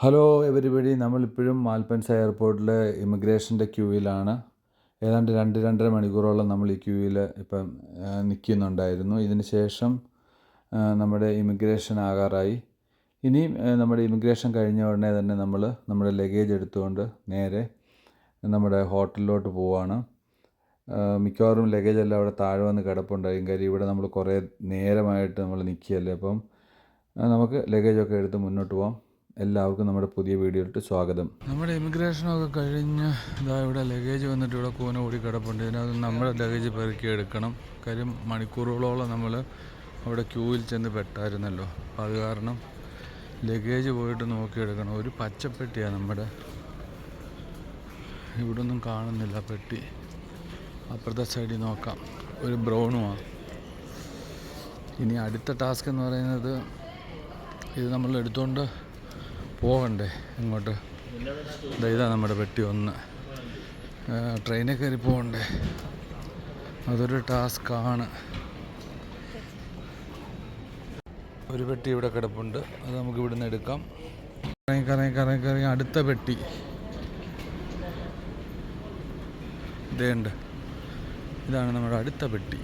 Hello everybody നമ്മളിപ്പോഴും മാൽപ്പൻസ എയർപോർട്ടിലെ ഇമിഗ്രേഷന്റെ ക്യൂവിലാണ്. ഏതാണ്ട് രണ്ട് രണ്ടര മണിക്കൂറോളം നമ്മൾ ഈ ക്യൂവിൽ ഇപ്പം നിൽക്കുന്നുണ്ടായിരുന്നു. ഇതിന് ശേഷം നമ്മുടെ ഇമിഗ്രേഷൻ ആകാറായി. ഇനിയും നമ്മുടെ ഇമിഗ്രേഷൻ കഴിഞ്ഞ ഉടനെ തന്നെ നമ്മൾ നമ്മുടെ ലഗേജ് എടുത്തുകൊണ്ട് നേരെ നമ്മുടെ ഹോട്ടലിലോട്ട് പോവുകയാണ് മിക്കവാറും ലഗേജ് എല്ലാം അവിടെ താഴെ വന്ന് കിടപ്പുണ്ടായിരിക്കും കാര്യം ഇവിടെ നമ്മൾ കുറേ നേരമായിട്ട് നമ്മൾ നിൽക്കുകയല്ലേ അപ്പം നമുക്ക് ലഗേജൊക്കെ എടുത്ത് മുന്നോട്ട് പോകാം എല്ലാവർക്കും നമ്മുടെ പുതിയ വീഡിയോയിലോട്ട് സ്വാഗതം. നമ്മുടെ ഇമിഗ്രേഷനൊക്കെ കഴിഞ്ഞ് ഇതാ ഇവിടെ ലഗേജ് വന്നിട്ട് ഇവിടെ കൂന ഓടി കിടപ്പുണ്ട്. ഇതിനകത്ത് നമ്മുടെ ലഗേജ് പെറുക്കി എടുക്കണം. കാര്യം മണിക്കൂറുകളോളം നമ്മൾ അവിടെ ക്യൂവിൽ ചെന്ന് പെട്ടായിരുന്നല്ലോ. അപ്പോൾ അത് കാരണം ലഗേജ് പോയിട്ട് നോക്കിയെടുക്കണം. ഒരു പച്ചപ്പെട്ടിയാണ് നമ്മുടെ ഇവിടെ ഒന്നും കാണുന്നില്ല പെട്ടി. അപ്പുറത്തെ സൈഡിൽ നോക്കാം. ഒരു ബ്രൗണുമാണ് ഇനി അടുത്ത ടാസ്ക് എന്ന് പറയുന്നത് ഇത് നമ്മൾ എടുത്തുകൊണ്ട് പോകണ്ടേ ഇങ്ങോട്ട് ഇതാ നമ്മുടെ പെട്ടി ഒന്ന്. ട്രെയിനിൽ കയറി പോകണ്ടേ അതൊരു ടാസ്ക്കാണ്. ഒരു പെട്ടി ഇവിടെ കിടപ്പുണ്ട്. അത് നമുക്ക് ഇവിടുന്ന് എടുക്കാം. കറങ്ങി കറങ്ങി കറങ്ങി കറങ്ങി. അടുത്ത പെട്ടി. ഇതേണ്ട്. ഇതാണ് നമ്മുടെ അടുത്ത പെട്ടി.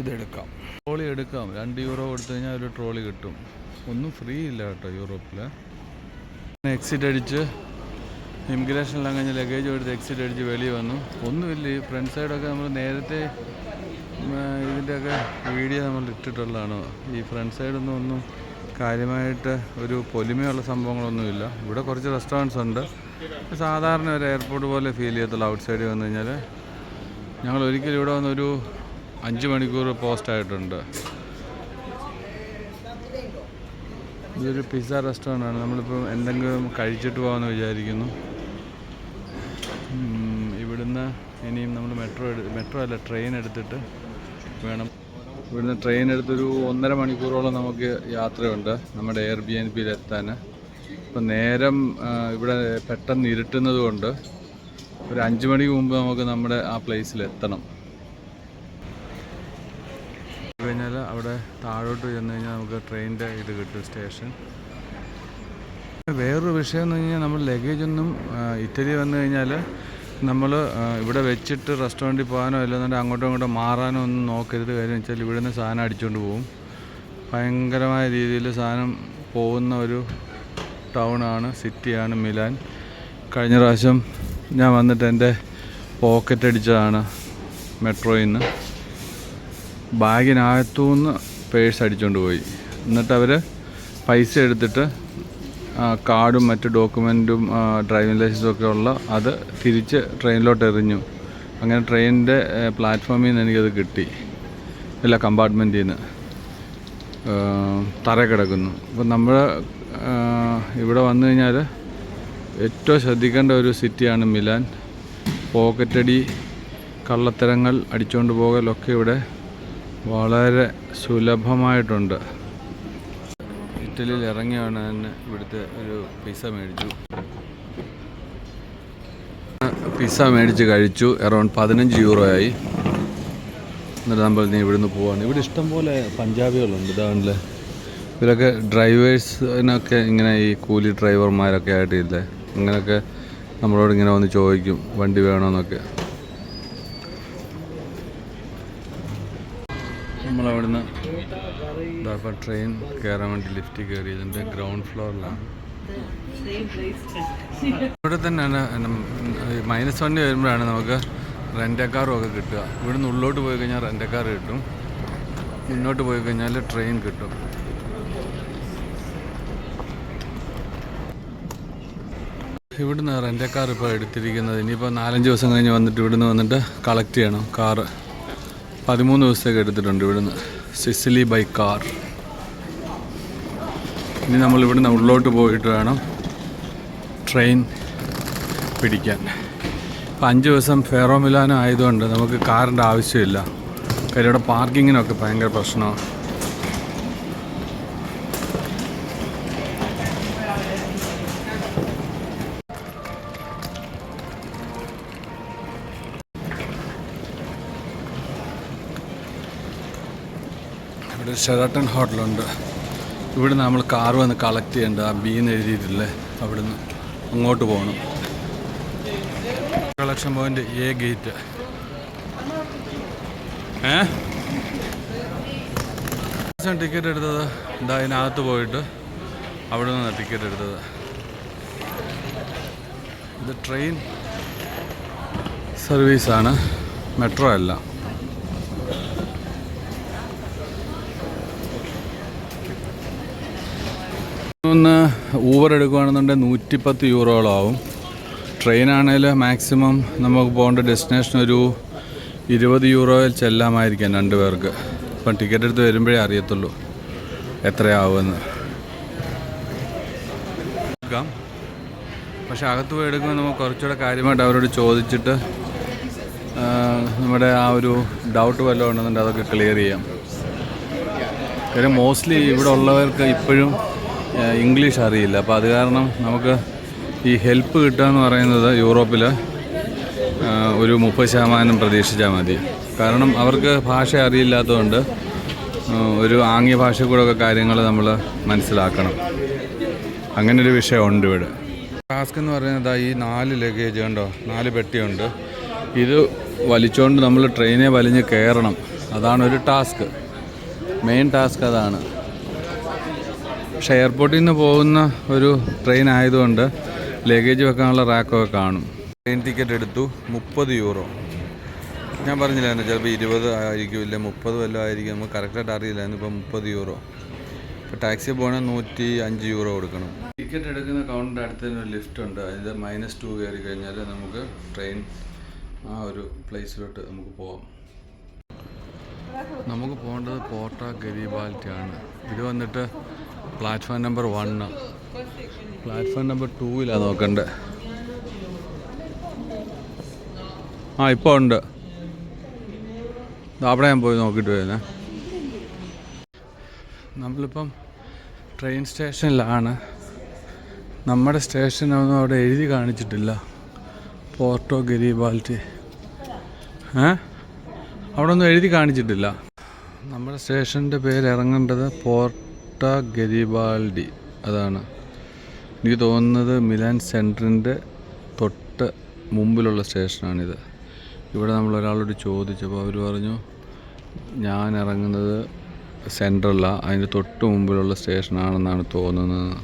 ഇതെടുക്കാം. ട്രോളി എടുക്കാം. രണ്ട് യൂറോ കൊടുത്തു കഴിഞ്ഞാൽ ഒരു ട്രോളി കിട്ടും. ഒന്നും ഫ്രീ ഇല്ല കേട്ടോ യൂറോപ്പിൽ എക്സിറ്റ് അടിച്ച് ഇമിഗ്രേഷനിലാണ് കഴിഞ്ഞ് ലഗേജ് എടുത്ത് എക്സിറ്റ് അടിച്ച് വെളിയിൽ വന്നു. ഒന്നുമില്ല ഈ ഫ്രണ്ട് സൈഡൊക്കെ നമ്മൾ നേരത്തെ ഇതിന്റെയൊക്കെ വീഡിയോ നമ്മൾ ഇട്ടിട്ടുള്ളതാണ്. ഈ ഫ്രണ്ട് സൈഡൊന്നും ഒന്നും കാര്യമായിട്ട് ഒരു പൊലിമയുള്ള സംഭവങ്ങളൊന്നുമില്ല ഇവിടെ കുറച്ച് റെസ്റ്റോറന്റ്സ് ഉണ്ട്. സാധാരണ ഒരു എയർപോർട്ട് പോലെ ഫീൽ ചെയ്യത്തുള്ളൂ. ഔട്ട് സൈഡിൽ വന്നു കഴിഞ്ഞാൽ ഞങ്ങൾ ഒരിക്കലും ഇവിടെ വന്നൊരു അഞ്ച് മണിക്കൂർ പോസ്റ്റ് ആയിട്ടുണ്ട്. ഇതൊരു പിസ്സ റെസ്റ്റോറന്റ് ആണ്. നമ്മളിപ്പോൾ എന്തെങ്കിലും കഴിച്ചിട്ട് പോകാമെന്ന് വിചാരിക്കുന്നു. ഇവിടുന്ന് ഇനിയും നമ്മൾ മെട്രോ മെട്രോ അല്ല ട്രെയിൻ എടുത്തിട്ട് വേണം. ഇവിടുന്ന് ട്രെയിൻ എടുത്തൊരു ഒന്നര മണിക്കൂറോളം നമുക്ക് യാത്രയുണ്ട് നമ്മുടെ എയർ ബി എൻ പിയിൽ എത്താൻ ഇപ്പം നേരം ഇവിടെ പെട്ടെന്ന് ഇരുട്ടുന്നതുകൊണ്ട് ഒരു അഞ്ച് മണിക്ക് മുമ്പ് നമുക്ക് നമ്മുടെ ആ പ്ലേസിൽ എത്തണം കഴിഞ്ഞാൽ അവിടെ താഴോട്ട് ചെന്ന് കഴിഞ്ഞാൽ നമുക്ക് ട്രെയിനിന്റെ ഇത് കിട്ടും സ്റ്റേഷൻ. വേറൊരു വിഷയം എന്ന് കഴിഞ്ഞാൽ നമ്മൾ ലഗേജ് ഒന്നും ഇറ്റലി വന്നു കഴിഞ്ഞാൽ നമ്മൾ ഇവിടെ വെച്ചിട്ട് റെസ്റ്റോറന്റിൽ പോകാനോ അല്ലെന്നുണ്ടെങ്കിൽ അങ്ങോട്ടും ഇങ്ങോട്ടും മാറാനോ ഒന്നും നോക്കരുത്. കാര്യം വെച്ചാൽ ഇവിടുന്ന് സാധനം അടിച്ചുകൊണ്ട് പോകും ഭയങ്കരമായ രീതിയിൽ സാധനം പോകുന്ന ഒരു ടൗണാണ് സിറ്റിയാണ് മിലാൻ. കഴിഞ്ഞ പ്രാവശ്യം ഞാൻ വന്നിട്ട് എന്റെ പോക്കറ്റ് അടിച്ചതാണ് മെട്രോയിൽ നിന്ന്. ബാഗിനകത്തുനിന്ന് പേഴ്സ് അടിച്ചുകൊണ്ട് പോയി. എന്നിട്ട് അവർ പൈസ എടുത്തിട്ട് കാർഡും മറ്റ് ഡോക്യുമെന്റും ഡ്രൈവിംഗ് ലൈസൻസും ഒക്കെ ഉള്ള അത് തിരിച്ച് ട്രെയിനിലോട്ട് എറിഞ്ഞു. അങ്ങനെ ട്രെയിനിന്റെ പ്ലാറ്റ്ഫോമിൽ നിന്ന് എനിക്കത് കിട്ടി. എല്ലാ കമ്പാർട്ട്മെന്റിൽ നിന്ന്. തറ കിടക്കുന്നു. അപ്പം നമ്മൾ ഇവിടെ വന്നു കഴിഞ്ഞാൽ ഏറ്റവും ശ്രദ്ധിക്കേണ്ട ഒരു സിറ്റിയാണ് മിലാൻ. പോക്കറ്റടി കള്ളത്തരങ്ങൾ അടിച്ചുകൊണ്ട് പോകലൊക്കെ ഇവിടെ വളരെ സുലഭമായിട്ടുണ്ട്. ഇറ്റലിയിൽ ഇറങ്ങിയാണ് തന്നെ ഇവിടുത്തെ ഒരു പിസ മേടിച്ചു. പിസ മേടിച്ച് കഴിച്ചു. അറൗണ്ട് പതിനഞ്ച് യൂറോ ആയി. എന്നിട്ട് നമ്മൾ നീ ഇവിടുന്ന് പോവാണ്. ഇവിടെ ഇഷ്ടംപോലെ പഞ്ചാബികളുണ്ട്. ഇതാണല്ലേ ഇവരൊക്കെ ഡ്രൈവേഴ്സിനൊക്കെ ഇങ്ങനെ ഈ കൂലി ഡ്രൈവർമാരൊക്കെ ആയിട്ടില്ലേ? അങ്ങനെയൊക്കെ നമ്മളോട് ഇങ്ങനെ വന്ന് ചോദിക്കും വണ്ടി വേണമെന്നൊക്കെ ഇതാ ട്രെയിൻ കയറാൻ വേണ്ടി ലിഫ്റ്റ് കയറിയതിന്റെ ഗ്രൗണ്ട് ഫ്ലോറിലാണ് ഇവിടെ തന്നെയാണ് മൈനസ് വണ്ടി വരുമ്പോഴാണ് നമുക്ക് റെന്റക്കാറും ഒക്കെ കിട്ടുക. ഇവിടുന്ന് ഉള്ളോട്ട് പോയി കഴിഞ്ഞാൽ റെന്റക്കാർ കിട്ടും. മുന്നോട്ട് പോയി കഴിഞ്ഞാൽ ട്രെയിൻ കിട്ടും. ഇവിടുന്ന് റെന്റക്കാർ ഇപ്പോൾ എടുത്തിരിക്കുന്നത്. ഇനിയിപ്പോൾ നാലഞ്ച് ദിവസം കഴിഞ്ഞ് വന്നിട്ട് ഇവിടുന്ന് വന്നിട്ട് കളക്ട് ചെയ്യണം. കാറ് പതിമൂന്ന് ദിവസത്തേക്ക് എടുത്തിട്ടുണ്ട് ഇവിടുന്ന്. സിസിലി ബൈ കാർ ഇനി നമ്മൾ ഇവിടുന്ന് ഉള്ളോട്ട് പോയിട്ട് വേണം ട്രെയിൻ പിടിക്കാൻ. ഇപ്പം അഞ്ച് ദിവസം ഫെറോ മിലാനോ ആയതുകൊണ്ട് നമുക്ക് കാറിന്റെ ആവശ്യമില്ല. കാര്യം ഇവിടെ പാർക്കിങ്ങിനൊക്കെ ഭയങ്കര പ്രശ്നമാണ്. ഇവിടെ ഷെറാട്ടൺ ഹോട്ടലുണ്ട് ഇവിടെ നമ്മൾ കാർ വന്ന് കളക്ട് ചെയ്യേണ്ട. ആ ബീന്ന് എഴുതിയിട്ടില്ലേ? അവിടുന്ന് അങ്ങോട്ട് പോകണം കളക്ഷൻ പോയിന്റ് എ ഗേറ്റ് ഏ? ടിക്കറ്റ് എടുത്തത് ഇതാ അതിനകത്ത് പോയിട്ട് അവിടെ നിന്നാണ് ടിക്കറ്റ് എടുത്തത്. ഇത് ട്രെയിൻ സർവീസാണ് മെട്രോ അല്ല. ഒന്ന് ഊബർ എടുക്കുകയാണെന്നുണ്ടെങ്കിൽ നൂറ്റിപ്പത്ത് യൂറോളം ആവും ട്രെയിനാണെങ്കിൽ മാക്സിമം നമുക്ക് പോകേണ്ട ഡെസ്റ്റിനേഷൻ ഒരു ഇരുപത് യൂറോയിൽ ചെല്ലാമായിരിക്കാം രണ്ട് പേർക്ക്. ഇപ്പം ടിക്കറ്റ് എടുത്ത് വരുമ്പോഴേ അറിയത്തുള്ളൂ എത്രയാവുമെന്ന്. എടുക്കാം. പക്ഷെ അകത്ത് പോയി എടുക്കുമ്പോൾ നമുക്ക് കുറച്ചുകൂടെ കാര്യമായിട്ട് അവരോട് ചോദിച്ചിട്ട് നമ്മുടെ ആ ഒരു ഡൗട്ട് വല്ലതും ഉണ്ടെന്നുണ്ടെങ്കിൽ അതൊക്കെ ക്ലിയർ ചെയ്യാം. കാര്യം മോസ്റ്റ്ലി ഇവിടെ ഉള്ളവർക്ക് ഇപ്പോഴും ഇംഗ്ലീഷ് അറിയില്ല. അപ്പോൾ അത് കാരണം നമുക്ക് ഈ ഹെൽപ്പ് കിട്ടുക എന്ന് പറയുന്നത് യൂറോപ്പിൽ ഒരു മുപ്പത് ശതമാനം പ്രതീക്ഷിച്ചാൽ മതി. കാരണം അവർക്ക് ഭാഷ അറിയില്ലാത്തതുകൊണ്ട് ഒരു ആംഗ്യ ഭാഷ കൂടെ ഒക്കെ കാര്യങ്ങൾ നമ്മൾ മനസ്സിലാക്കണം. അങ്ങനൊരു വിഷയമുണ്ട് ഇവിടെ. ടാസ്ക് എന്ന് പറയുന്നത് ഈ നാല് ലഗേജ് ഉണ്ടോ നാല് പെട്ടിയുണ്ട്. ഇത് വലിച്ചുകൊണ്ട് നമ്മൾ ട്രെയിനെ വലിഞ്ഞ് കയറണം. അതാണ് ഒരു ടാസ്ക്. മെയിൻ ടാസ്ക് അതാണ്. പക്ഷേ എയർപോർട്ടിൽ നിന്ന് പോകുന്ന ഒരു ട്രെയിൻ ആയതുകൊണ്ട് ലഗേജ് വെക്കാനുള്ള റാക്കൊക്കെ കാണും. ട്രെയിൻ ടിക്കറ്റ് എടുത്തു. മുപ്പത് യൂറോ. ഞാൻ പറഞ്ഞില്ലായിരുന്നു ചിലപ്പോൾ ഇരുപത് ആയിരിക്കും ഇല്ല മുപ്പത് വല്ലതും ആയിരിക്കും. നമുക്ക് കറക്റ്റായിട്ട് അറിയില്ലായിരുന്നു ഇപ്പോൾ മുപ്പത് യൂറോ. ഇപ്പോൾ ടാക്സി പോകണമെങ്കിൽ നൂറ്റി അഞ്ച് യൂറോ കൊടുക്കണം. ടിക്കറ്റ് എടുക്കുന്ന കൗണ്ടറിന്റെ അടുത്ത് തന്നെ ഒരു ലിഫ്റ്റ് ഉണ്ട്. അതായത് മൈനസ് ടു കയറി കഴിഞ്ഞാൽ നമുക്ക് ട്രെയിൻ ആ ഒരു പ്ലേസിലോട്ട് നമുക്ക് പോവാം. നമുക്ക് പോകേണ്ടത് പോർട്ട ഗരീബാൽറ്റി ആണ് ഇത് വന്നിട്ട് platform number one platform number ടൂവിലാണ് നോക്കണ്ടേ. ആ ഇപ്പോൾ ഉണ്ട്. അവിടെ ഞാൻ പോയി നോക്കിയിട്ട് വരുന്നേ. നമ്മളിപ്പം ട്രെയിൻ സ്റ്റേഷനിലാണ് നമ്മുടെ സ്റ്റേഷനൊന്നും അവിടെ എഴുതി കാണിച്ചിട്ടില്ല. പോർട്ടോ ഗരീബാൽറ്റി ഏ? അവിടെ ഒന്നും എഴുതി കാണിച്ചിട്ടില്ല. നമ്മുടെ സ്റ്റേഷന്റെ പേര് ഇറങ്ങേണ്ടത് പോർട്ട ഗരിബാൾഡി. അതാണ്. എനിക്ക് തോന്നുന്നത് മിലാൻ സെന്ററിന്റെ തൊട്ട് മുമ്പിലുള്ള സ്റ്റേഷനാണിത്. ഇവിടെ നമ്മൾ ഒരാളോട് ചോദിച്ചപ്പോൾ അവർ പറഞ്ഞു ഞാൻ ഇറങ്ങുന്നത് സെന്ററിലാണ് അതിന്റെ തൊട്ട് മുമ്പിലുള്ള സ്റ്റേഷനാണെന്നാണ് തോന്നുന്നത്.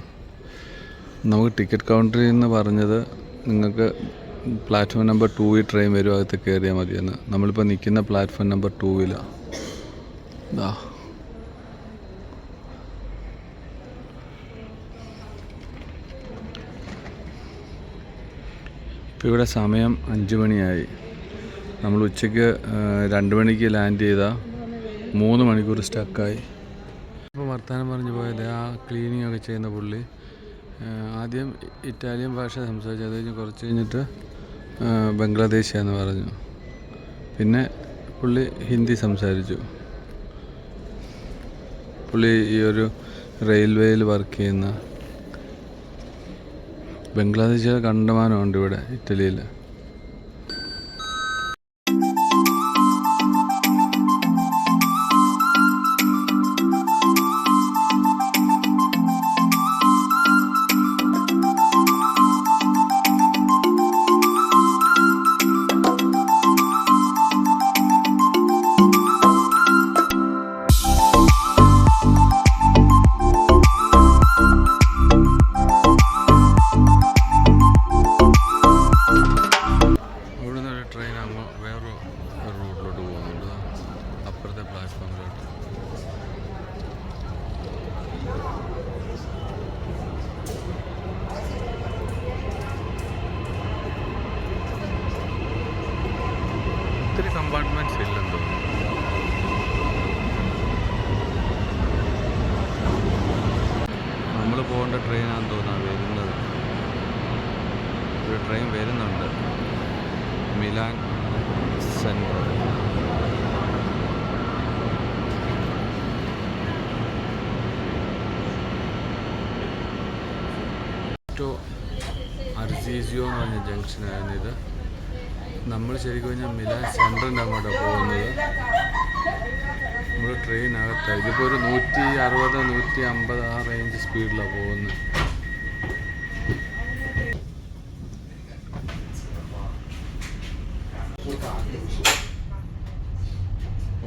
നമുക്ക് ടിക്കറ്റ് കൗണ്ടറിൽ നിന്ന് പറഞ്ഞത് നിങ്ങൾക്ക് പ്ലാറ്റ്ഫോം നമ്പർ ടൂവിൽ ട്രെയിൻ വരും അകത്ത് കയറിയാൽ മതിയെന്ന്. നമ്മളിപ്പോൾ നിൽക്കുന്ന പ്ലാറ്റ്ഫോം നമ്പർ ടൂവിലാണ് ഇതാ ഇപ്പോൾ ഇവിടെ സമയം അഞ്ച് മണിയായി. നമ്മൾ ഉച്ചയ്ക്ക് രണ്ട് മണിക്ക് ലാൻഡ് ചെയ്താൽ മൂന്ന് മണിക്കൂർ സ്റ്റക്കായി. ഇപ്പോൾ വർത്തമാനം പറഞ്ഞു പോയത് ആ ക്ലീനിങ് ഒക്കെ ചെയ്യുന്ന പുള്ളി. ആദ്യം ഇറ്റാലിയൻ ഭാഷ സംസാരിച്ചു. അത് കഴിഞ്ഞ് കുറച്ച് കഴിഞ്ഞിട്ട് ബംഗ്ലാദേശിയാന്ന് പറഞ്ഞു. പിന്നെ പുള്ളി ഹിന്ദി സംസാരിച്ചു. പുള്ളി ഈ ഒരു റെയിൽവേയിൽ വർക്ക് ചെയ്യുന്ന ബംഗ്ലാദേശിലെ കണ്ടമാനമുണ്ട് ഇവിടെ ഇറ്റലിയിൽ ട്രെയിൻ വരുന്നുണ്ട്. Milan central. ടു അർസീസിയോ എന്ന് പറഞ്ഞ ജംഗ്ഷനായിരുന്നു ഇത്. നമ്മൾ ശരിക്കും കഴിഞ്ഞാൽ മിലാൻ സെൻട്രലിന്റെ അങ്ങോട്ടാണ് പോകുന്നത്. നമ്മൾ ട്രെയിനകത്താണ് ഇതിപ്പോൾ ഒരു നൂറ്റി അറുപത് നൂറ്റി അമ്പത് ആ റേഞ്ച് സ്പീഡിലാണ് പോകുന്നത്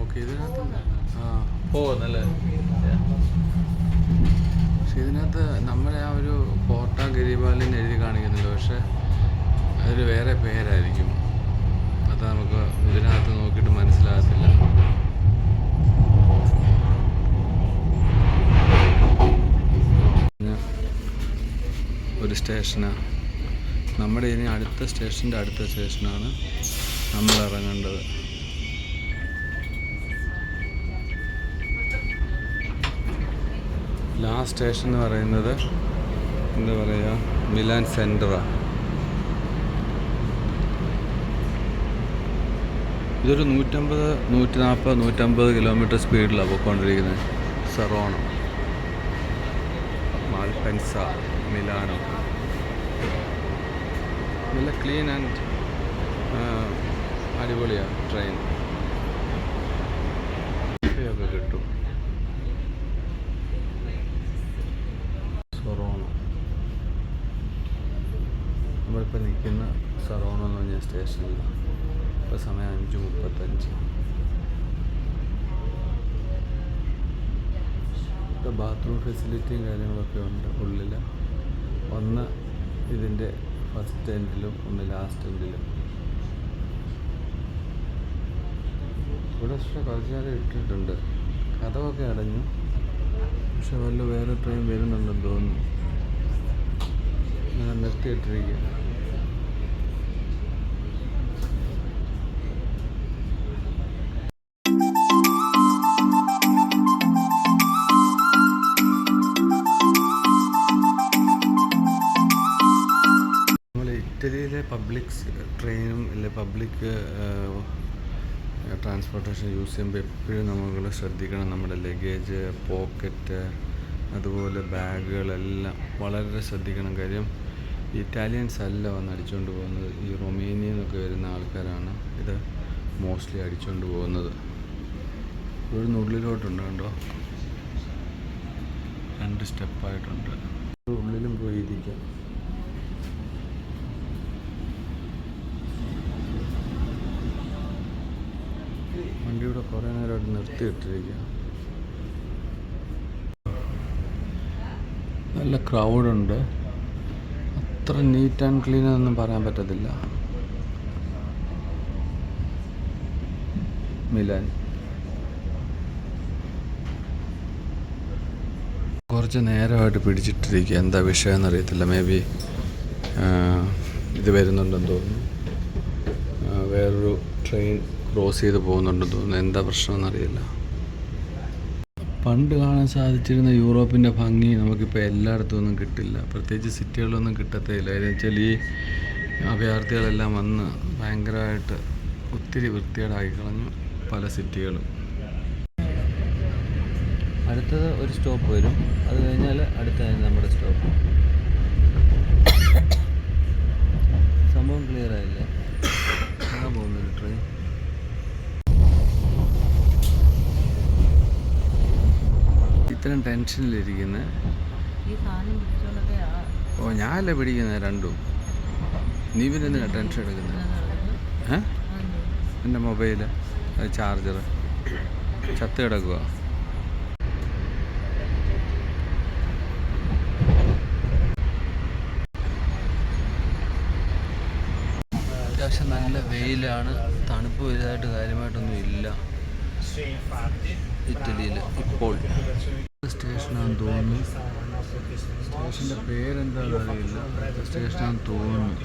ഓക്കെ ഇതിനകത്ത് ആ ഓ നല്ല നമ്മുടെ ആ ഒരു കോട്ട ഗരിബാലിന് എഴുതി കാണിക്കുന്നുണ്ട്. പക്ഷെ അതൊരു വേറെ പേരായിരിക്കും. അത് നമുക്ക് ഇതിനകത്ത് നോക്കിയിട്ട് മനസ്സിലാകത്തില്ല. ഒരു സ്റ്റേഷനാണ് നമ്മുടെ ഇനി അടുത്ത സ്റ്റേഷന്റെ അടുത്ത സ്റ്റേഷനാണ് നമ്മൾ ഇറങ്ങേണ്ടത്. ലാസ്റ്റ് സ്റ്റേഷൻ എന്ന് പറയുന്നത് എന്താ പറയുക മിലാൻ സെന്ററാണ് ഇതൊരു നൂറ്റമ്പത് നൂറ്റി നാൽപ്പത് നൂറ്റമ്പത് കിലോമീറ്റർ സ്പീഡിലാണ് പോയിക്കൊണ്ടിരിക്കുന്നത് സെറോണോ. Malpensa Milano. നല്ല ക്ലീൻ ആൻഡ് അടിപൊളിയാണ് ട്രെയിൻ ഒക്കെ കിട്ടും സൊറോണോ നമ്മളിപ്പോൾ സറോണ എന്ന് പറഞ്ഞ സ്റ്റേഷനിൽ ഇപ്പോൾ സമയം അഞ്ച് മുപ്പത്തഞ്ച്. ഇവിടെ ബാത്റൂം ഫെസിലിറ്റിയും കാര്യങ്ങളൊക്കെ ഉണ്ട് ഉള്ളിൽ ഒന്ന് ഇതിന്റെ ഫസ്റ്റ് എൻഡിലും ഒന്ന് ലാസ്റ്റ് എൻഡിലും. ഇവിടെ പക്ഷേ കുറച്ച് നേരം ഇട്ടിട്ടുണ്ട്. കഥമൊക്കെ അടഞ്ഞു. പക്ഷെ വല്ല വേറെ ട്രെയിൻ വരുന്നുണ്ടെന്ന് തോന്നുന്നു. ഞാൻ നിർത്തിയിട്ടിരിക്കുക പബ്ലിക് ട്രാൻസ്പോർട്ടേഷൻ യൂസ് ചെയ്യുമ്പോൾ എപ്പോഴും നമ്മൾ ശ്രദ്ധിക്കണം നമ്മുടെ ലഗേജ് പോക്കറ്റ് അതുപോലെ ബാഗുകളെല്ലാം വളരെ ശ്രദ്ധിക്കണം. കാര്യം ഇറ്റാലിയൻസ് അല്ല വന്ന് അടിച്ചുകൊണ്ട് പോകുന്നത്. ഈ റൊമേനിയയിൽ നിന്നൊക്കെ വരുന്ന ആൾക്കാരാണ് ഇത് മോസ്റ്റ്ലി അടിച്ചുകൊണ്ട് പോകുന്നത്. ഇവിടുന്ന് ഉള്ളിലോട്ടുണ്ട് കണ്ടോ രണ്ട് സ്റ്റെപ്പായിട്ടുണ്ട് ഉള്ളിലും പോയിരിക്കാം. വണ്ടി ഇവിടെ കുറേ നേരമായിട്ട് നിർത്തിയിട്ടിരിക്കുക നല്ല ക്രൗഡുണ്ട് അത്ര നീറ്റ് ആൻഡ് ക്ലീൻ എന്നൊന്നും പറയാൻ പറ്റത്തില്ല. മിലാൻ. കുറച്ച് നേരമായിട്ട് പിടിച്ചിട്ടിരിക്കുക. എന്താ വിഷയം എന്നറിയത്തില്ല. മേ ബി ഇത് വരുന്നുണ്ടെന്ന് തോന്നുന്നു. വേറൊരു ട്രെയിൻ ക്രോസ് ചെയ്ത് പോകുന്നുണ്ടെന്ന് തോന്നുന്നു. എന്താ പ്രശ്നമെന്നറിയില്ല. പണ്ട് കാണാൻ സാധിച്ചിരുന്ന യൂറോപ്പിന്റെ ഭംഗി നമുക്കിപ്പോൾ എല്ലായിടത്തും ഒന്നും കിട്ടില്ല. പ്രത്യേകിച്ച് സിറ്റികളിലൊന്നും കിട്ടത്തേ ഇല്ല എന്ന് വെച്ചാൽ ഈ അഭയാർത്ഥികളെല്ലാം വന്ന് ഭയങ്കരമായിട്ട് ഒത്തിരി വൃത്തികേടാക്കി കളഞ്ഞു പല സിറ്റികളും. അടുത്തത് ഒരു സ്റ്റോപ്പ് വരും. അത് കഴിഞ്ഞാൽ അടുത്തായിരുന്നു നമ്മുടെ സ്റ്റോപ്പ്. സംഭവം ക്ലിയർ ആയില്ലേ? പോകുന്നുണ്ട് ട്രെയിൻ ഇത്രയും ടെൻഷനിലിരിക്കുന്നത് ഓ ഞാനല്ലേ പിടിക്കുന്നത് രണ്ടും? നീ പിന്നെ എന്തിനാ ടെൻഷൻ എടുക്കുന്നത് ഏ? എന്റെ മൊബൈൽ ചാർജർ. ചത്ത് കിടക്കുക അത്യാവശ്യം നല്ല വെയിലാണ്. തണുപ്പ് വലുതായിട്ട് കാര്യമായിട്ടൊന്നും ഇല്ല. ഇറ്റലിയിൽ ഇപ്പോൾ. സ്റ്റേഷനാണെന്ന് തോന്നുന്നു. സ്റ്റേഷന്റെ പേരെന്താണെന്ന് അറിയില്ല. സ്റ്റേഷനാണെന്ന് തോന്നുന്നു.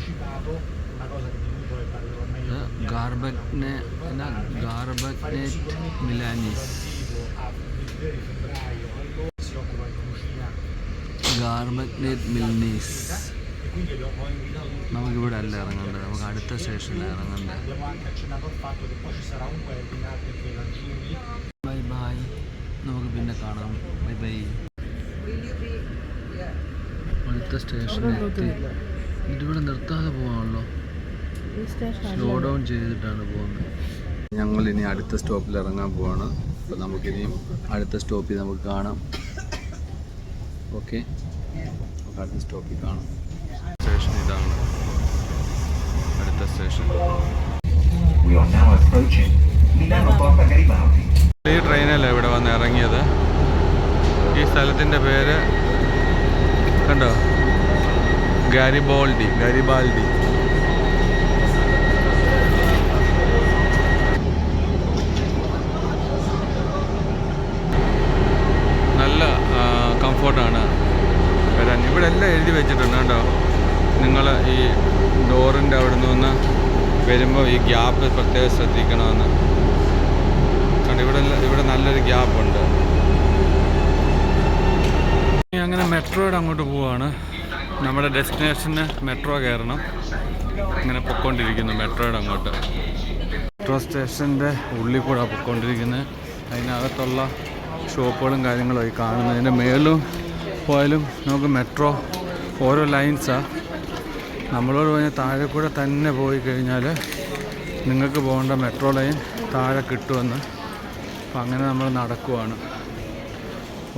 ഗാർബറ്റ്നെ എന്നാ ഗാർബറ്റ്നേറ്റ് മിലാനീസ്. ഗാർബറ്റ്നേറ്റ് മിൽനീസ് നമുക്കിവിടെ അല്ല ഇറങ്ങേണ്ടത്. നമുക്ക് അടുത്ത സ്റ്റേഷനിൽ ഇറങ്ങേണ്ടത്. നമുക്ക് പിന്നെ കാണാം. Bye bye. അടുത്ത സ്റ്റേഷനിൽ എത്തി ഇതിവിടെ നിർത്താതെ പോകാണല്ലോ സ്റ്റേഷൻ സ്ലോ ഡൗൺ ചെയ്തിട്ടാണ് പോകുന്നത്. ഞങ്ങൾ ഇനി അടുത്ത സ്റ്റോപ്പിൽ ഇറങ്ങാൻ പോവാണ്. അപ്പോൾ നമുക്കിനിയും അടുത്ത സ്റ്റോപ്പിൽ നമുക്ക് കാണാം. ഓക്കെ? നമുക്ക് അടുത്ത സ്റ്റോപ്പിൽ കാണാം. സ്റ്റേഷൻ ഇതാണ്. അടുത്ത station. We are now approaching Milano Garibaldi. ഈ ട്രെയിനല്ല ഇവിടെ വന്ന് ഇറങ്ങിയത്? ഈ സ്ഥലത്തിന്റെ പേര് കണ്ടോ? ഗാരിബോൾഡി ഗാരിബാൾഡി. നല്ല കംഫോർട്ടാണ് വരാൻ. ഇവിടെ എല്ലാം എഴുതി വെച്ചിട്ടുണ്ട് കേട്ടോ നിങ്ങൾ ഈ ഡോറിന്റെ അവിടെ നിന്ന് വരുമ്പോൾ ഈ ഗ്യാപ്പ് പ്രത്യേകം ശ്രദ്ധിക്കണമെന്ന്. കണ്ട് ഇവിടെ ഇവിടെ നല്ലൊരു ഗ്യാപ്പ് ഉണ്ട്. ഇനി അങ്ങനെ മെട്രോയുടെ അങ്ങോട്ട് പോവാണ്. നമ്മുടെ ഡെസ്റ്റിനേഷന് മെട്രോ കയറണം. ഇങ്ങനെ പൊക്കോണ്ടിരിക്കുന്നു മെട്രോയുടെ അങ്ങോട്ട്. മെട്രോ സ്റ്റേഷന്റെ ഉള്ളിൽ കൂടെ പൊക്കോണ്ടിരിക്കുന്നത് അതിനകത്തുള്ള ഷോപ്പുകളും കാര്യങ്ങളും ആയി കാണുന്നത് അതിന്റെ മേലും പോയാലും നമുക്ക് മെട്രോ ഓരോ ലൈൻസാണ് നമ്മളോട് പറഞ്ഞ താഴെ കൂടെ തന്നെ പോയി കഴിഞ്ഞാൽ നിങ്ങൾക്ക് പോകേണ്ട മെട്രോ ലൈൻ താഴെ കിട്ടുമെന്ന് അപ്പം അങ്ങനെ നമ്മൾ നടക്കുവാണ്.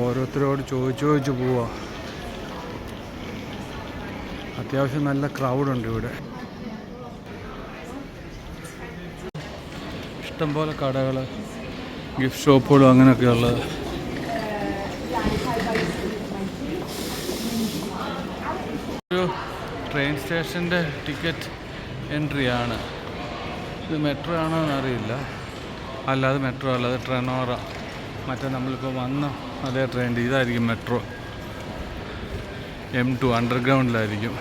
ഓരോരുത്തരോട് ചോദിച്ചു ചോദിച്ചു പോവാ. അത്യാവശ്യം നല്ല ക്രൗഡുണ്ട് ഇവിടെ. ഇഷ്ടംപോലെ കടകൾ ഗിഫ്റ്റ് ഷോപ്പുകളും അങ്ങനെയൊക്കെ ഉള്ളത്. ഒരു ട്രെയിൻ സ്റ്റേഷന്റെ ടിക്കറ്റ് എൻട്രിയാണ്. ഇത് മെട്രോ ആണോ എന്നറിയില്ല. അല്ല അത് മെട്രോ അല്ലാതെ ട്രെനോറ. മറ്റേ നമ്മളിപ്പോൾ വന്ന അതേ ട്രെയിൻ ഇതായിരിക്കും മെട്രോ. എം ടു അണ്ടർഗ്രൗണ്ടിലായിരിക്കും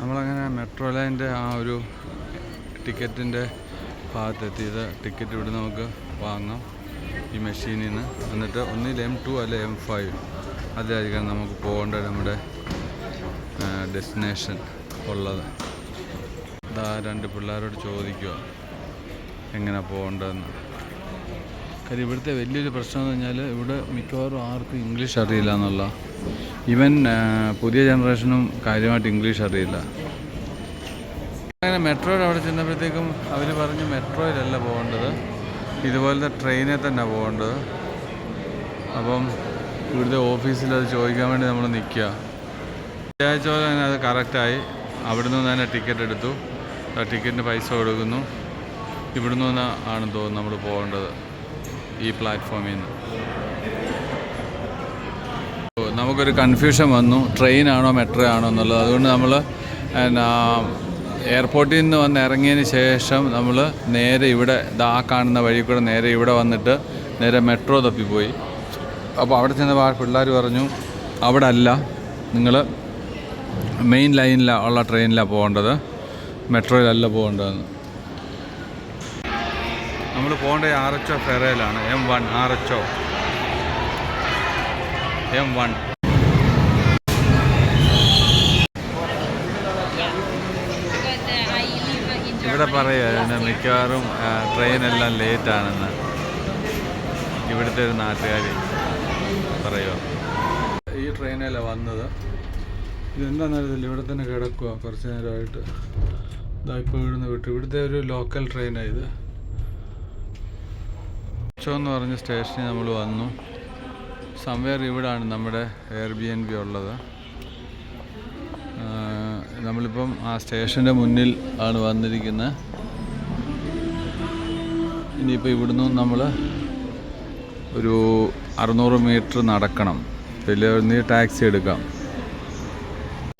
നമ്മളങ്ങനെ മെട്രോ ലൈന്റെ ആ ഒരു ടിക്കറ്റിന്റെ ഭാഗത്തെത്തി. ഇത് ടിക്കറ്റ് ഇവിടെ നമുക്ക് വാങ്ങാം. ഈ മെഷീനിൽ നിന്ന് എന്നിട്ട് ഒന്നിൽ എം ടു അല്ലെ എം ഫൈവ് അതിലായിരിക്കണം നമുക്ക് പോകേണ്ട നമ്മുടെ ഡെസ്റ്റിനേഷൻ ഉള്ളത്. ഇതാ രണ്ട് പിള്ളേരോട് ചോദിക്കുക എങ്ങനെ പോകേണ്ടതെന്ന് കാര്യം ഇവിടുത്തെ വലിയൊരു പ്രശ്നം എന്ന് പറഞ്ഞാൽ ഇവിടെ മിക്കവാറും ആർക്കും ഇംഗ്ലീഷ് അറിയില്ല എന്നുള്ള. ഈവൻ പുതിയ ജനറേഷനും കാര്യമായിട്ട് ഇംഗ്ലീഷ് അറിയില്ല. അങ്ങനെ മെട്രോയിൽ അവിടെ ചെന്നപ്പോഴത്തേക്കും അവർ പറഞ്ഞു മെട്രോയിലല്ല പോകേണ്ടത്. ഇതുപോലത്തെ ട്രെയിനിൽ തന്നെ പോകേണ്ടത്. അപ്പം ഇവിടുത്തെ ഓഫീസിൽ അത് ചോദിക്കാൻ വേണ്ടി നമ്മൾ നിൽക്കുക വിചാരിച്ച പോലെ തന്നെ അത് കറക്റ്റായി. അവിടെ നിന്ന് തന്നെ ടിക്കറ്റ് എടുത്തു. ആ ടിക്കറ്റിന് പൈസ കൊടുക്കുന്നു. ഇവിടുന്ന് നിന്ന് ആണെന്ന് തോന്നുന്നു നമ്മൾ പോകേണ്ടത് ഈ പ്ലാറ്റ്ഫോമിൽ നിന്ന്. നമുക്കൊരു കൺഫ്യൂഷൻ വന്നു. ട്രെയിനാണോ മെട്രോ ആണോ എന്നുള്ളത്. അതുകൊണ്ട് നമ്മൾ എന്നാ എയർപോർട്ടിൽ നിന്ന് വന്ന് ഇറങ്ങിയതിന് ശേഷം നമ്മൾ നേരെ ഇവിടെ ദാ കാണുന്ന വഴി കൂടെ നേരെ ഇവിടെ വന്നിട്ട് നേരെ മെട്രോ തപ്പിപ്പോയി. അപ്പോൾ അവിടെ ആ പിള്ളേർ പറഞ്ഞു അവിടെ അല്ല. നിങ്ങൾ മെയിൻ ലൈനിലാണ് ഉള്ള ട്രെയിനിലാണ് പോകേണ്ടത്. മെട്രോയിലല്ല പോകേണ്ടതെന്ന്. നമ്മൾ പോകേണ്ടത് R H O ഫെറയിലാണ് M one R H O. M one. ഇവിടെ പറയുക മിക്കവാറും ട്രെയിനെല്ലാം ലേറ്റ് ആണെന്ന് ഇവിടുത്തെ ഒരു നാട്ടുകാർ പറയുക. ഈ ട്രെയിനല്ല വന്നത്? ഇതെന്താണെന്നറിയത്തില്ല ഇവിടെ തന്നെ കിടക്കുക കുറച്ച് നേരമായിട്ട്? ഇപ്പോൾ ഇവിടുന്ന് വിട്ടു. ഇവിടുത്തെ ഒരു ലോക്കൽ ട്രെയിനാണ് ഇത്. ചോ എന്ന് പറഞ്ഞ സ്റ്റേഷനിൽ നമ്മൾ വന്നു. സംവേർ ഇവിടാണ് നമ്മുടെ എയർ ബി എൻ ബി ഉള്ളത് നമ്മളിപ്പം ആ സ്റ്റേഷന്റെ മുന്നിൽ ആണ് വന്നിരിക്കുന്നത്. ഇനിയിപ്പോൾ ഇവിടുന്ന് നമ്മൾ ഒരു അറുന്നൂറ് മീറ്റർ നടക്കണം. വലിയ ടാക്സി എടുക്കാം.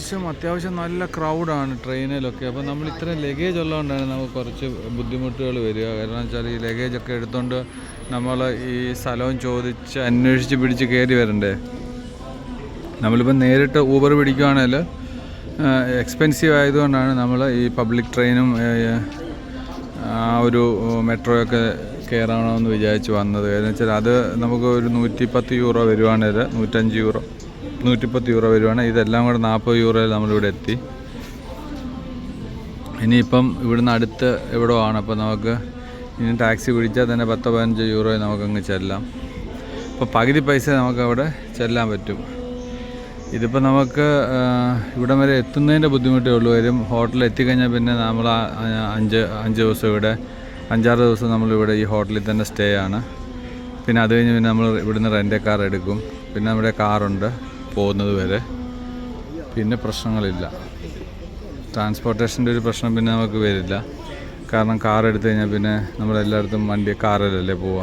അത്യാവശ്യം അത്യാവശ്യം നല്ല ക്രൗഡാണ് ട്രെയിനിലൊക്കെ അപ്പോൾ നമ്മൾ ഇത്രയും ലഗേജ് ഉള്ളതുകൊണ്ടാണ് നമുക്ക് കുറച്ച് ബുദ്ധിമുട്ടുകൾ വരിക. കാരണം വെച്ചാൽ ഈ ലഗേജൊക്കെ എടുത്തുകൊണ്ട് നമ്മൾ ഈ സ്ഥലവും ചോദിച്ച് അന്വേഷിച്ച് പിടിച്ച് കയറി വരണ്ടേ? നമ്മളിപ്പോൾ നേരിട്ട് ഊബർ പിടിക്കുകയാണെങ്കിൽ എക്സ്പെൻസീവ് ആയതുകൊണ്ടാണ് നമ്മൾ ഈ പബ്ലിക് ട്രെയിനും ആ ഒരു മെട്രോയൊക്കെ കയറണമെന്ന് വിചാരിച്ച് വന്നത്. കാരണം വെച്ചാൽ അത് നമുക്ക് ഒരു നൂറ്റി പത്ത് യൂറോ വരുവാണേൽ നൂറ്റഞ്ച് യൂറോ നൂറ്റിപ്പത്ത് യൂറോ വരുവാണ്. ഇതെല്ലാം കൂടെ നാൽപ്പത് യൂറോയിൽ നമ്മളിവിടെ എത്തി. ഇനിയിപ്പം ഇവിടുന്ന് അടുത്ത് എവിടോ ആണ്. അപ്പോൾ നമുക്ക് ഇനി ടാക്സി പിടിച്ചാൽ തന്നെ പത്ത് പതിനഞ്ച് യൂറോയിൽ നമുക്കങ്ങ് ചെല്ലാം. അപ്പോൾ പകുതി പൈസ നമുക്ക് അവിടെ ചെല്ലാൻ പറ്റും. ഇതിപ്പോൾ നമുക്ക് ഇവിടെ വരെ എത്തുന്നതിന്റെ ബുദ്ധിമുട്ടേ ഉള്ളൂ. വരും ഹോട്ടലിൽ എത്തിക്കഴിഞ്ഞാൽ പിന്നെ നമ്മൾ അഞ്ച് അഞ്ച് ദിവസം ഇവിടെ അഞ്ചാറ് ദിവസം നമ്മളിവിടെ ഈ ഹോട്ടലിൽ തന്നെ സ്റ്റേ ആണ്. പിന്നെ അത് കഴിഞ്ഞ് പിന്നെ നമ്മൾ ഇവിടുന്ന് റെന്റ് കാർ എടുക്കും. പിന്നെ നമ്മുടെ കാറുണ്ട്. പോകുന്നത് വരെ പിന്നെ പ്രശ്നങ്ങളില്ല. ട്രാൻസ്പോർട്ടേഷന്റെ ഒരു പ്രശ്നം പിന്നെ നമുക്ക് വരില്ല. കാരണം കാർ എടുത്തു കഴിഞ്ഞാൽ പിന്നെ നമ്മളെല്ലായിടത്തും വണ്ടി കാറിലല്ലേ പോവുക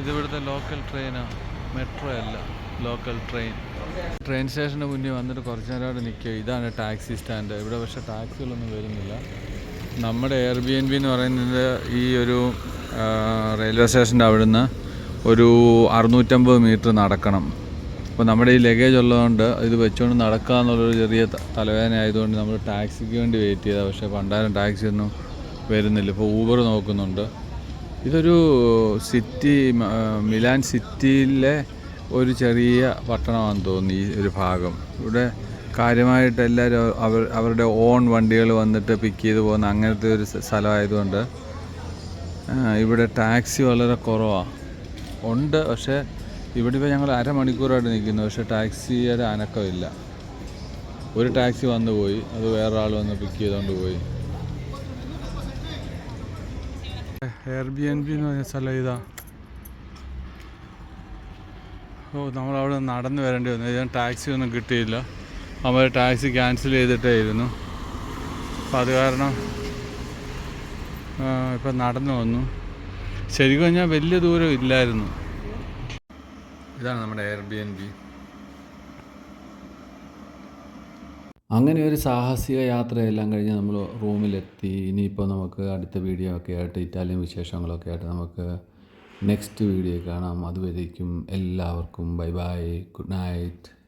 ഇതിവിടുത്തെ ലോക്കൽ ട്രെയിനാണ് മെട്രോ അല്ല ലോക്കൽ ട്രെയിൻ ട്രെയിൻ സ്റ്റേഷന് മുന്നിൽ വന്നിട്ട് കുറച്ച് നേരം അവിടെ നിൽക്കുക. ഇതാണ് ടാക്സി സ്റ്റാൻഡ് ഇവിടെ പക്ഷേ ടാക്സികളൊന്നും വരുന്നില്ല. നമ്മുടെ എയർ ബി എൻ ബി എന്ന് പറയുന്നത് ഈ ഒരു റെയിൽവേ സ്റ്റേഷന്റെ അവിടുന്ന് ഒരു അറുന്നൂറ്റമ്പത് മീറ്റർ നടക്കണം. അപ്പോൾ നമ്മുടെ ഈ ലഗേജ് ഉള്ളതുകൊണ്ട് ഇത് വെച്ചുകൊണ്ട് നടക്കുക എന്നുള്ളൊരു ചെറിയ തലവേദന ആയതുകൊണ്ട് നമ്മൾ ടാക്സിക്ക് വേണ്ടി വെയിറ്റ് ചെയ്താൽ പക്ഷേ പണ്ടാരം ടാക്സി ഒന്നും വരുന്നില്ല. ഇപ്പോൾ ഊബർ നോക്കുന്നുണ്ട്. ഇതൊരു സിറ്റി മിലാൻ സിറ്റിയിലെ ഒരു ചെറിയ പട്ടണമാണെന്ന് തോന്നുന്നു ഈ ഒരു ഭാഗം. ഇവിടെ കാര്യമായിട്ട് എല്ലാവരും അവർ അവരുടെ ഓൺ വണ്ടികൾ വന്നിട്ട് പിക്ക് ചെയ്ത് പോകുന്ന അങ്ങനത്തെ ഒരു സ്ഥ- സ്ഥലമായതുകൊണ്ട് ഇവിടെ ടാക്സി വളരെ കുറവാണ് ഉണ്ട് പക്ഷേ ഇവിടെ ഇപ്പോൾ ഞങ്ങൾ അരമണിക്കൂറായിട്ട് നിൽക്കുന്നു പക്ഷേ ടാക്സിയുടെ അനക്കമില്ല ഒരു ടാക്സി വന്നു പോയി അത് വേറെ ആൾ വന്ന് പിക്ക് ചെയ്തുകൊണ്ട് പോയി. എയർ ബി എൻ ബി എന്ന് പറഞ്ഞ സ്ഥലം ഇതാ. ഓ നമ്മളവിടെ നടന്ന് വരേണ്ടി വന്നു. ഞാൻ ടാക്സി ഒന്നും കിട്ടിയില്ല. അവർ ടാക്സി ക്യാൻസൽ ചെയ്തിട്ടായിരുന്നു. അപ്പം അത് കാരണം ഇപ്പം നടന്നു വന്നു. ശരിക്കും പറഞ്ഞാൽ വലിയ ദൂരം ഇല്ലായിരുന്നു. ഇതാണ് നമ്മുടെ എയർ ബി എൻ ബി അങ്ങനെ ഒരു സാഹസിക യാത്രയെല്ലാം കഴിഞ്ഞ് നമ്മൾ റൂമിലെത്തി. ഇനിയിപ്പോൾ നമുക്ക് അടുത്ത വീഡിയോ ഒക്കെ ആയിട്ട് ഇറ്റാലിയൻ വിശേഷങ്ങളൊക്കെ ആയിട്ട് നമുക്ക് നെക്സ്റ്റ് വീഡിയോ കാണാം. അതുവരേക്കും എല്ലാവർക്കും ബൈ ബൈ ഗുഡ് നൈറ്റ്.